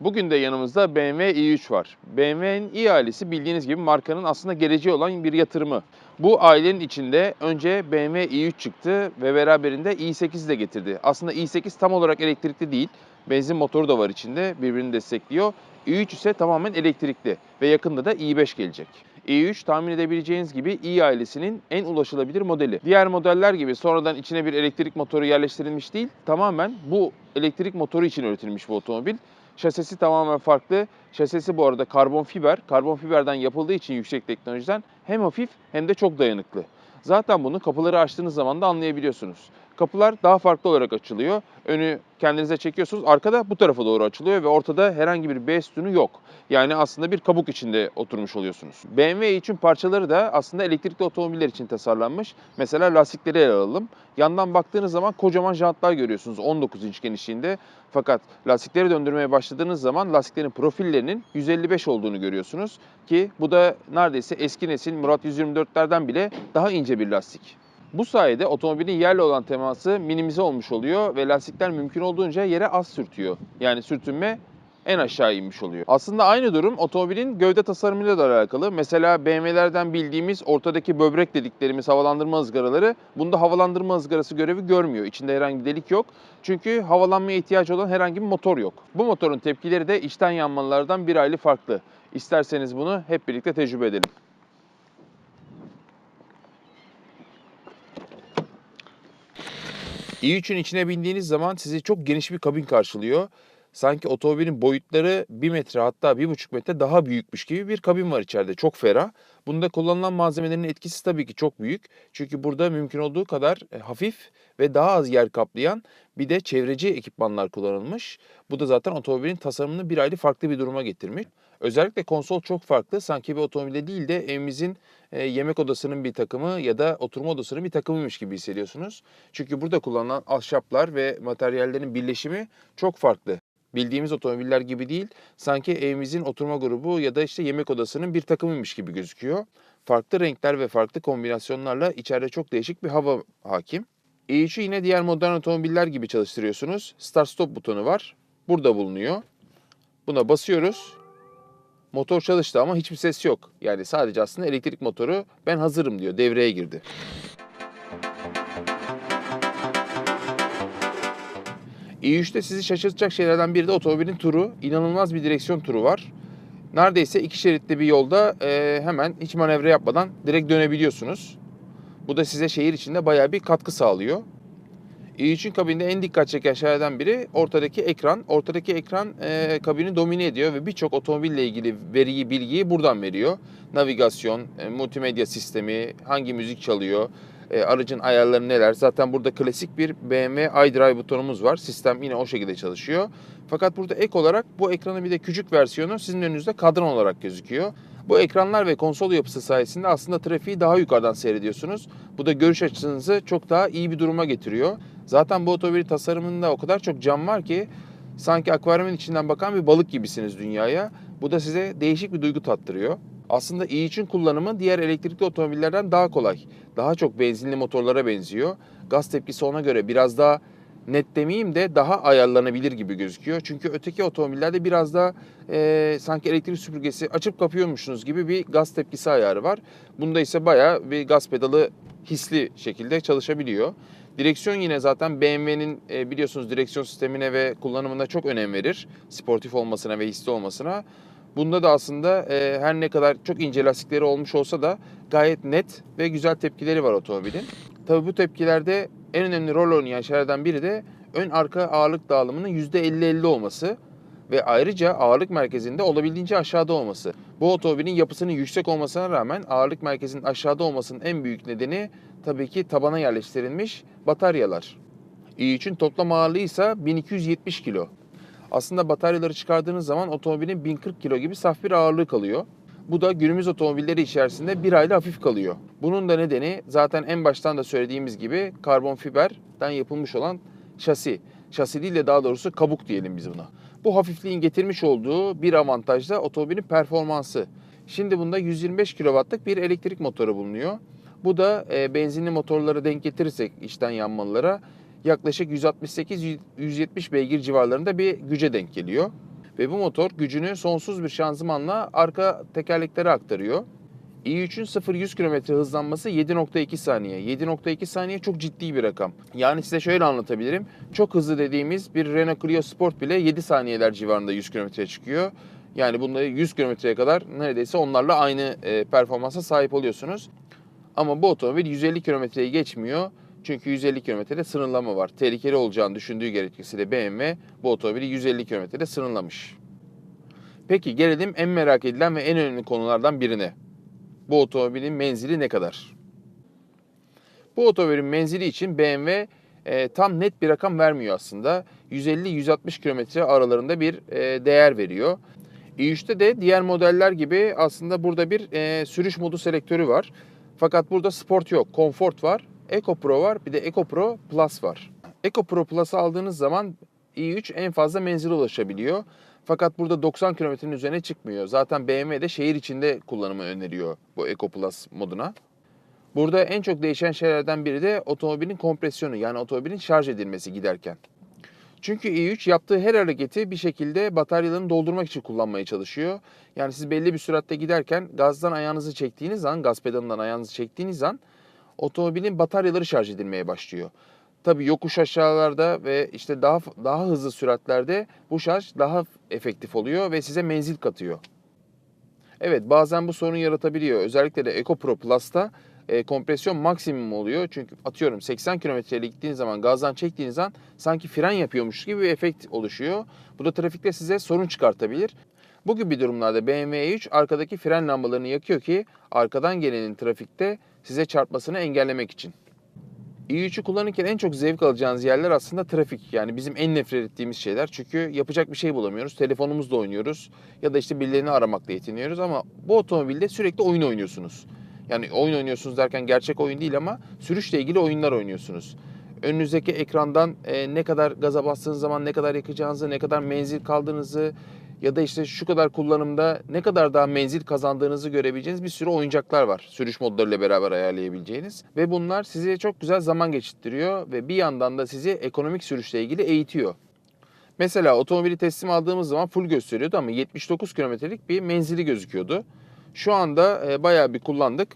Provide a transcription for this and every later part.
Bugün de yanımızda BMW i3 var. BMW'nin i ailesi bildiğiniz gibi markanın aslında geleceği olan bir yatırımı. Bu ailenin içinde önce BMW i3 çıktı ve beraberinde i8 de getirdi. Aslında i8 tam olarak elektrikli değil. Benzin motoru da var içinde birbirini destekliyor. i3 ise tamamen elektrikli ve yakında da i5 gelecek. i3 tahmin edebileceğiniz gibi i ailesinin en ulaşılabilir modeli. Diğer modeller gibi sonradan içine bir elektrik motoru yerleştirilmiş değil, tamamen bu elektrik motoru için üretilmiş bu otomobil. Şasisi tamamen farklı. Şasisi bu arada karbon fiber. Karbon fiberden yapıldığı için yüksek teknolojiden hem hafif hem de çok dayanıklı. Zaten bunu kapıları açtığınız zaman da anlayabiliyorsunuz. Kapılar daha farklı olarak açılıyor. Önü kendinize çekiyorsunuz. Arkada bu tarafa doğru açılıyor ve ortada herhangi bir B sütunu yok. Yani aslında bir kabuk içinde oturmuş oluyorsunuz. BMW için parçaları da aslında elektrikli otomobiller için tasarlanmış. Mesela lastikleri ele alalım. Yandan baktığınız zaman kocaman jantlar görüyorsunuz 19 inç genişliğinde. Fakat lastikleri döndürmeye başladığınız zaman lastiklerin profillerinin 155 olduğunu görüyorsunuz. Ki bu da neredeyse eski nesil Murat 124'lerden bile daha ince bir lastik. Bu sayede otomobilin yerle olan teması minimize olmuş oluyor ve lastikler mümkün olduğunca yere az sürtüyor. Yani sürtünme en aşağı inmiş oluyor. Aslında aynı durum otomobilin gövde tasarımıyla da alakalı. Mesela BMW'lerden bildiğimiz ortadaki böbrek dediklerimiz havalandırma ızgaraları bunda havalandırma ızgarası görevi görmüyor. İçinde herhangi delik yok. Çünkü havalanmaya ihtiyacı olan herhangi bir motor yok. Bu motorun tepkileri de içten yanmalardan bir aylı farklı. İsterseniz bunu hep birlikte tecrübe edelim. İ3'ün içine bindiğiniz zaman sizi çok geniş bir kabin karşılıyor. Sanki otomobilin boyutları 1 metre hatta 1,5 metre daha büyükmüş gibi bir kabin var içeride. Çok ferah. Bunda kullanılan malzemelerin etkisi tabii ki çok büyük. Çünkü burada mümkün olduğu kadar e, hafif ve daha az yer kaplayan bir de çevreci ekipmanlar kullanılmış. Bu da zaten otomobilin tasarımını bir ayrı farklı bir duruma getirmiş. Özellikle konsol çok farklı. Sanki bir otomobilde değil de evimizin e, yemek odasının bir takımı ya da oturma odasının bir takımıymış gibi hissediyorsunuz. Çünkü burada kullanılan ahşaplar ve materyallerin birleşimi çok farklı. Bildiğimiz otomobiller gibi değil, sanki evimizin oturma grubu ya da işte yemek odasının bir takımıymış gibi gözüküyor. Farklı renkler ve farklı kombinasyonlarla içeride çok değişik bir hava hakim. E3'ü yine diğer modern otomobiller gibi çalıştırıyorsunuz. Start stop butonu var. Burada bulunuyor. Buna basıyoruz. Motor çalıştı ama hiçbir ses yok. Yani sadece aslında elektrik motoru ben hazırım diyor. Devreye girdi. i3'te sizi şaşırtacak şeylerden biri de otomobilin turu. İnanılmaz bir direksiyon turu var. Neredeyse iki şeritli bir yolda e, hemen hiç manevra yapmadan direkt dönebiliyorsunuz. Bu da size şehir içinde bayağı bir katkı sağlıyor. İ3'ün kabinde en dikkat çeken şeylerden biri ortadaki ekran. Ortadaki ekran e, kabini domine ediyor ve birçok otomobille ilgili veriyi, bilgiyi buradan veriyor. Navigasyon, e, multimedya sistemi, hangi müzik çalıyor, e, aracın ayarları neler. Zaten burada klasik bir BMW iDrive butonumuz var. Sistem yine o şekilde çalışıyor. Fakat burada ek olarak bu ekranın bir de küçük versiyonu sizin önünüzde kadran olarak gözüküyor. Bu ekranlar ve konsol yapısı sayesinde aslında trafiği daha yukarıdan seyrediyorsunuz. Bu da görüş açınızı çok daha iyi bir duruma getiriyor. Zaten bu otomobil tasarımında o kadar çok cam var ki sanki akvaryumun içinden bakan bir balık gibisiniz dünyaya. Bu da size değişik bir duygu tattırıyor. Aslında i3'ün kullanımı diğer elektrikli otomobillerden daha kolay. Daha çok benzinli motorlara benziyor. Gaz tepkisi ona göre biraz daha net demeyeyim de daha ayarlanabilir gibi gözüküyor. Çünkü öteki otomobillerde biraz daha e, sanki elektrik süpürgesi açıp kapıyormuşsunuz gibi bir gaz tepkisi ayarı var. Bunda ise bayağı bir gaz pedalı hisli şekilde çalışabiliyor. Direksiyon yine zaten BMW'nin e, biliyorsunuz direksiyon sistemine ve kullanımına çok önem verir. Sportif olmasına ve hisli olmasına. Bunda da aslında e, her ne kadar çok ince lastikleri olmuş olsa da gayet net ve güzel tepkileri var otomobilin. Tabii bu tepkilerde en önemli rol oynayan şeylerden biri de ön arka ağırlık dağılımının %50-50 olması ve ayrıca ağırlık merkezinde olabildiğince aşağıda olması. Bu otomobilin yapısının yüksek olmasına rağmen ağırlık merkezinin aşağıda olmasının en büyük nedeni tabii ki tabana yerleştirilmiş bataryalar. i3'ün toplam ağırlığı ise 1270 kilo. Aslında bataryaları çıkardığınız zaman otomobilin 1040 kilo gibi saf bir ağırlığı kalıyor. Bu da günümüz otomobilleri içerisinde bir ayda hafif kalıyor. Bunun da nedeni zaten en baştan da söylediğimiz gibi karbon fiberden yapılmış olan şasi. Şasi değil de daha doğrusu kabuk diyelim biz buna. Bu hafifliğin getirmiş olduğu bir avantaj da otomobilin performansı. Şimdi bunda 125 kW'lık bir elektrik motoru bulunuyor. Bu da e, benzinli motorlara denk getirirsek içten yanmalılara yaklaşık 168-170 beygir civarlarında bir güce denk geliyor. Ve bu motor gücünü sonsuz bir şanzımanla arka tekerleklere aktarıyor. i3'ün 0-100 km hızlanması 7.2 saniye. 7.2 saniye çok ciddi bir rakam. Yani size şöyle anlatabilirim. Çok hızlı dediğimiz bir Renault Clio Sport bile 7 saniyeler civarında 100 kilometreye çıkıyor. Yani bunda 100 kilometreye kadar neredeyse onlarla aynı e, performansa sahip oluyorsunuz. Ama bu otomobil 150 kilometreyi geçmiyor. Çünkü 150 kilometrede sınırlama var. Tehlikeli olacağını düşündüğü gerekçesiyle BMW bu otomobili 150 kilometrede sınırlamış. Peki gelelim en merak edilen ve en önemli konulardan birine. Bu otomobilin menzili ne kadar? Bu otomobilin menzili için BMW e, tam net bir rakam vermiyor aslında. 150-160 kilometre aralarında bir e, değer veriyor. i3'te de diğer modeller gibi aslında burada bir e, sürüş modu selektörü var. Fakat burada sport yok, konfort var, Eco Pro var, bir de Eco Pro Plus var. Eco Pro Plus'ı aldığınız zaman i3 en fazla menzile ulaşabiliyor. Fakat burada 90 kilometrenin üzerine çıkmıyor. Zaten BMW de şehir içinde kullanımı öneriyor bu Eco Plus moduna. Burada en çok değişen şeylerden biri de otomobilin kompresyonu yani otomobilin şarj edilmesi giderken. Çünkü i3 yaptığı her hareketi bir şekilde bataryalarını doldurmak için kullanmaya çalışıyor. Yani siz belli bir süratte giderken gazdan ayağınızı çektiğiniz an, gaz pedalından ayağınızı çektiğiniz an otomobilin bataryaları şarj edilmeye başlıyor. Tabii yokuş aşağılarda ve işte daha daha hızlı süratlerde bu şarj daha efektif oluyor ve size menzil katıyor. Evet bazen bu sorun yaratabiliyor. Özellikle de Eco Pro Plus'ta e, kompresyon maksimum oluyor. Çünkü atıyorum 80 kilometreyle gittiğiniz zaman gazdan çektiğiniz an sanki fren yapıyormuş gibi bir efekt oluşuyor. Bu da trafikte size sorun çıkartabilir. Bu gibi durumlarda BMW 3 arkadaki fren lambalarını yakıyor ki arkadan gelenin trafikte size çarpmasını engellemek için. i3'ü kullanırken en çok zevk alacağınız yerler aslında trafik. Yani bizim en nefret ettiğimiz şeyler. Çünkü yapacak bir şey bulamıyoruz. Telefonumuzla oynuyoruz ya da işte birilerini aramakla yetiniyoruz ama bu otomobilde sürekli oyun oynuyorsunuz. Yani oyun oynuyorsunuz derken gerçek oyun değil ama sürüşle ilgili oyunlar oynuyorsunuz. Önünüzdeki ekrandan e, ne kadar gaza bastığınız zaman ne kadar yakacağınızı, ne kadar menzil kaldığınızı ya da işte şu kadar kullanımda ne kadar daha menzil kazandığınızı görebileceğiniz bir sürü oyuncaklar var. Sürüş modlarıyla beraber ayarlayabileceğiniz. Ve bunlar size çok güzel zaman geçirttiriyor ve bir yandan da sizi ekonomik sürüşle ilgili eğitiyor. Mesela otomobili teslim aldığımız zaman full gösteriyordu ama 79 kilometrelik bir menzili gözüküyordu. Şu anda e, bayağı bir kullandık.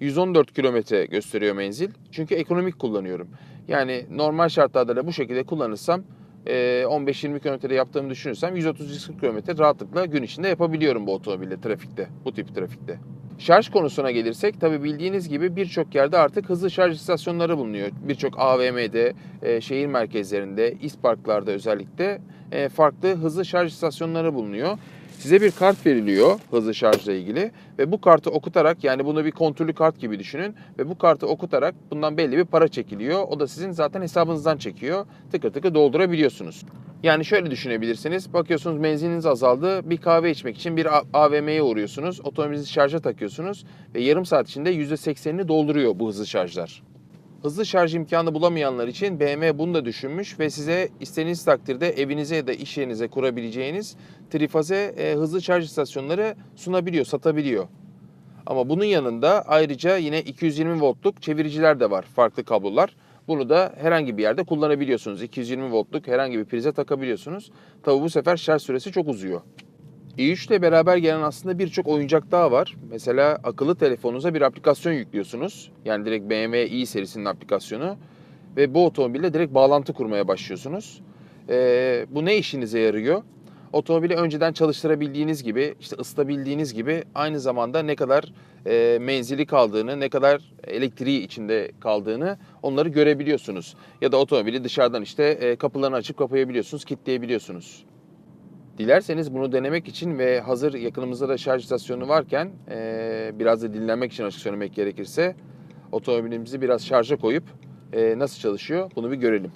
114 kilometre gösteriyor menzil. Çünkü ekonomik kullanıyorum. Yani normal şartlarda da bu şekilde kullanırsam e, 15-20 kilometre yaptığımı düşünürsem 130-140 kilometre rahatlıkla gün içinde yapabiliyorum bu otomobille trafikte, bu tip trafikte. Şarj konusuna gelirsek tabi bildiğiniz gibi birçok yerde artık hızlı şarj istasyonları bulunuyor. Birçok AVM'de, e, şehir merkezlerinde, isparklarda özellikle e, farklı hızlı şarj istasyonları bulunuyor. Size bir kart veriliyor hızlı şarjla ilgili ve bu kartı okutarak yani bunu bir kontrollü kart gibi düşünün ve bu kartı okutarak bundan belli bir para çekiliyor. O da sizin zaten hesabınızdan çekiyor. Tıkır tıkır doldurabiliyorsunuz. Yani şöyle düşünebilirsiniz. Bakıyorsunuz menziliniz azaldı. Bir kahve içmek için bir AVM'ye uğruyorsunuz. Otomobilinizi şarja takıyorsunuz ve yarım saat içinde %80'ini dolduruyor bu hızlı şarjlar. Hızlı şarj imkanı bulamayanlar için BMW bunu da düşünmüş ve size istediğiniz takdirde evinize ya da iş yerinize kurabileceğiniz trifaze e, hızlı şarj istasyonları sunabiliyor, satabiliyor. Ama bunun yanında ayrıca yine 220 voltluk çeviriciler de var, farklı kablolar. Bunu da herhangi bir yerde kullanabiliyorsunuz. 220 voltluk herhangi bir prize takabiliyorsunuz. Tabi bu sefer şarj süresi çok uzuyor. İ3 ile beraber gelen aslında birçok oyuncak daha var. Mesela akıllı telefonunuza bir aplikasyon yüklüyorsunuz. Yani direkt BMW i serisinin aplikasyonu. Ve bu otomobille direkt bağlantı kurmaya başlıyorsunuz. Ee, bu ne işinize yarıyor? Otomobili önceden çalıştırabildiğiniz gibi, işte ısıtabildiğiniz gibi aynı zamanda ne kadar e, menzili kaldığını, ne kadar elektriği içinde kaldığını onları görebiliyorsunuz. Ya da otomobili dışarıdan işte e, kapılarını açıp kapayabiliyorsunuz, kilitleyebiliyorsunuz. Dilerseniz bunu denemek için ve hazır yakınımızda da şarj istasyonu varken e, biraz da dinlenmek için açık söylemek gerekirse otomobilimizi biraz şarja koyup e, nasıl çalışıyor bunu bir görelim.